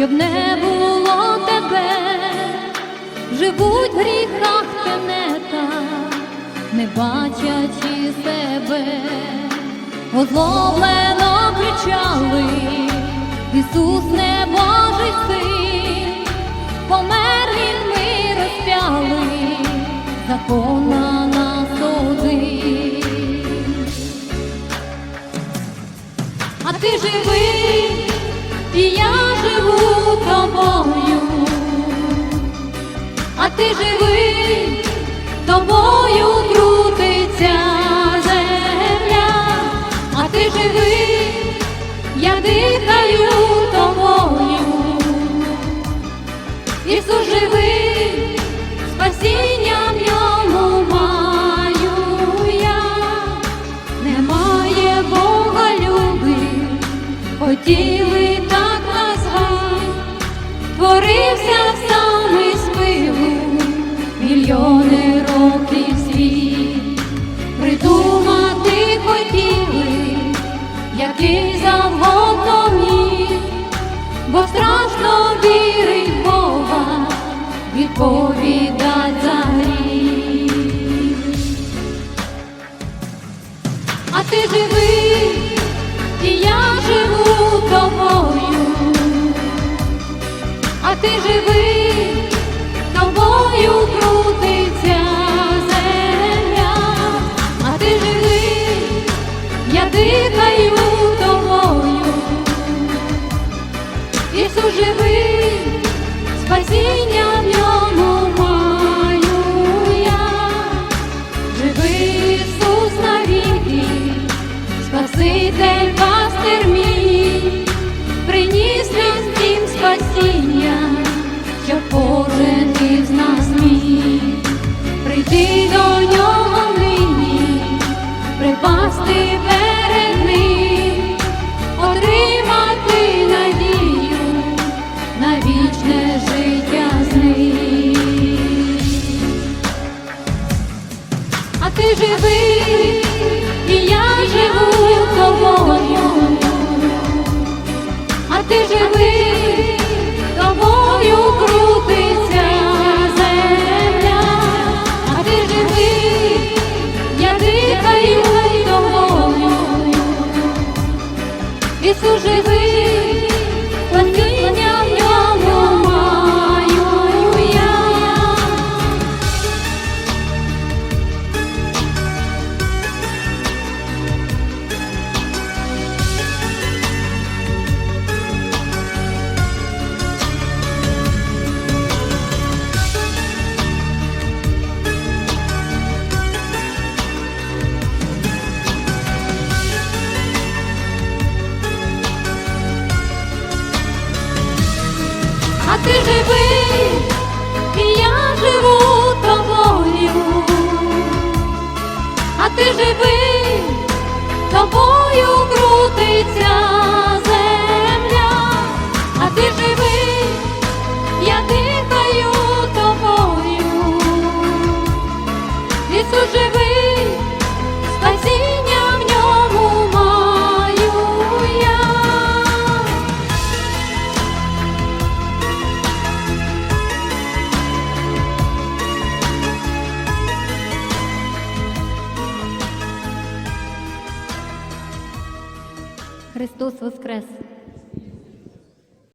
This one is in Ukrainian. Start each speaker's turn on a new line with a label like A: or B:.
A: Щоб не було тебе, живуть в гріхах тенета, не бачачи себе, озлоблено кричали, Ісус не Божий син, помер він ми розпяли, закона ти живий, тобою крутиться земля, а ти живий, я дихаю тобою, Ісус живий, спасіння в ньому маю я. Немає Бога люби, хотіли який завгодно міг, бо страшно вірить Бога, відповідать за гріх. А ти живий, і я живу тобою, а ти живий, тобою Ісус живий, спасіння в ньому маю я. Живий Ісус навіки, Спаситель пастир мій, приніс нам всім спасіння, щоб кожен із нас міг прийти до нього нині, припасти А ти живий, і я живу тобою, а ти живий, тобою крутиться земля, а ти живий, я дихаю тобою, Ісус живий, Христос Воскрес!